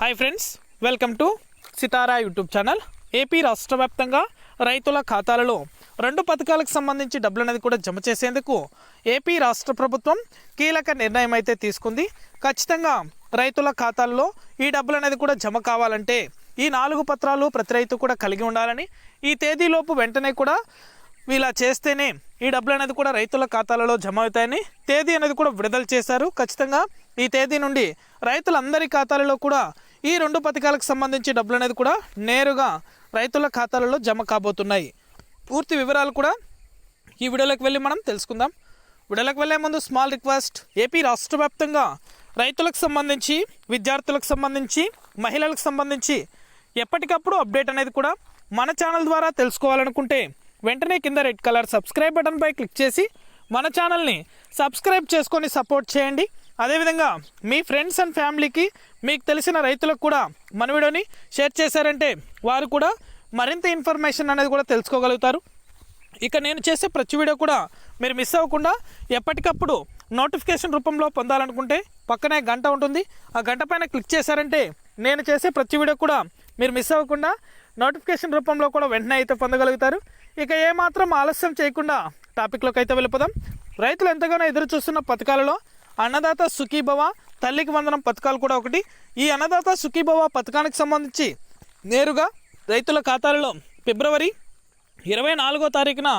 Hi friends welcome to Sitara YouTube channel AP రాష్ట్ర వ్యాప్తంగా రైతుల ఖాతాలలో రెండు పథకాలకు సంబంధించి డబ్బులు అనేది కూడా జమ చేసేందుకు ఏపీ రాష్ట్ర ప్రభుత్వం కీలక నిర్ణయం అయితే తీసుకుంది. ఖచ్చితంగా రైతుల ఖాతాల్లో ఈ డబ్బులు అనేది కూడా జమ కావాలంటే ఈ నాలుగు పత్రాలు ప్రతి రైతు కూడా కలిగి ఉండాలని ఈ తేదీలోపు వెంటనే కూడా ఇలా చేస్తేనే ఈ డబ్బులు అనేది కూడా రైతుల ఖాతాలలో జమ అవుతాయని తేదీ అనేది కూడా విడుదల చేశారు. ఖచ్చితంగా ఈ తేదీ నుండి రైతులందరి ఖాతాలలో కూడా ఈ రెండు పథకాలకు సంబంధించి డబ్బులు అనేది కూడా నేరుగా రైతుల ఖాతాలలో జమ కాబోతున్నాయి. పూర్తి వివరాలు కూడా ఈ వీడియోలోకి వెళ్ళి మనం తెలుసుకుందాం. వీడియోలోకి వెళ్ళే ముందు స్మాల్ రిక్వెస్ట్ ఏపీ రాష్ట్ర వ్యాప్తంగా రైతులకు సంబంధించి విద్యార్థులకు సంబంధించి మహిళలకు సంబంధించి ఎప్పటికప్పుడు అప్డేట్ అనేది కూడా మన ఛానల్ ద్వారా తెలుసుకోవాలనుకుంటే వెంటనే కింద రెడ్ కలర్ సబ్స్క్రైబ్ బటన్పై క్లిక్ చేసి మన ఛానల్ని సబ్స్క్రైబ్ చేసుకొని సపోర్ట్ చేయండి. అదేవిధంగా మీ ఫ్రెండ్స్ అండ్ ఫ్యామిలీకి మీకు తెలిసిన రైతులకు కూడా మన వీడియోని షేర్ చేశారంటే వారు కూడా మరింత ఇన్ఫర్మేషన్ అనేది కూడా తెలుసుకోగలుగుతారు. ఇక నేను చేసే ప్రతి వీడియో కూడా మీరు మిస్ అవ్వకుండా ఎప్పటికప్పుడు నోటిఫికేషన్ రూపంలో పొందాలనుకుంటే పక్కనే గంట ఉంటుంది. ఆ గంట పైన క్లిక్ చేశారంటే నేను చేసే ప్రతి వీడియో కూడా మీరు మిస్ అవ్వకుండా నోటిఫికేషన్ రూపంలో కూడా వెంటనే అయితే పొందగలుగుతారు. ఇక ఏమాత్రం ఆలస్యం చేయకుండా టాపిక్లోకి అయితే వెళ్ళిపోదాం. రైతులు ఎంతగానో ఎదురు చూస్తున్న పథకాలలో అన్నదాత సుఖీభవ తల్లికి వందనం పథకాలు కూడా ఒకటి. ఈ అన్నదాత సుఖీభవ పథకానికి సంబంధించి నేరుగా రైతుల ఖాతాలలో ఫిబ్రవరి ఇరవై నాలుగో తారీఖున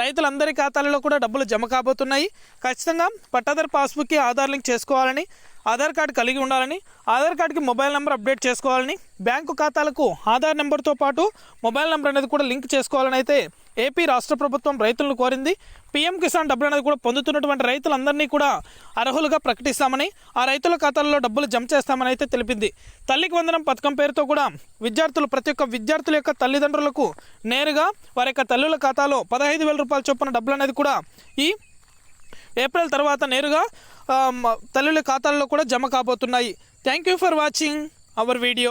రైతులందరి ఖాతాలలో కూడా డబ్బులు జమ కాబోతున్నాయి. ఖచ్చితంగా పట్టాదారు పాస్బుక్కి ఆధార్ లింక్ చేసుకోవాలని ఆధార్ కార్డు కలిగి ఉండాలని ఆధార్ కార్డుకి మొబైల్ నెంబర్ అప్డేట్ చేసుకోవాలని బ్యాంకు ఖాతాలకు ఆధార్ నెంబర్తో పాటు మొబైల్ నెంబర్ అనేది కూడా లింక్ చేసుకోవాలని అయితే ఏపీ రాష్ట్ర ప్రభుత్వం రైతులను కోరింది. పీఎం కిసాన్ డబ్బులు అనేది కూడా పొందుతున్నటువంటి రైతులందరినీ కూడా అర్హులుగా ప్రకటిస్తామని ఆ రైతుల ఖాతాల్లో డబ్బులు జమ చేస్తామని అయితే తెలిపింది. తల్లికి వందనం పథకం పేరుతో కూడా విద్యార్థులు ప్రతి ఒక్క విద్యార్థుల యొక్క తల్లిదండ్రులకు నేరుగా వారి యొక్క తల్లుల ఖాతాలో పదహైదు వేల రూపాయల చొప్పున డబ్బులు అనేది కూడా ఈ ఏప్రిల్ తర్వాత నేరుగా తల్లుల ఖాతాల్లో కూడా జమ కాబోతున్నాయి. Thank you for watching our video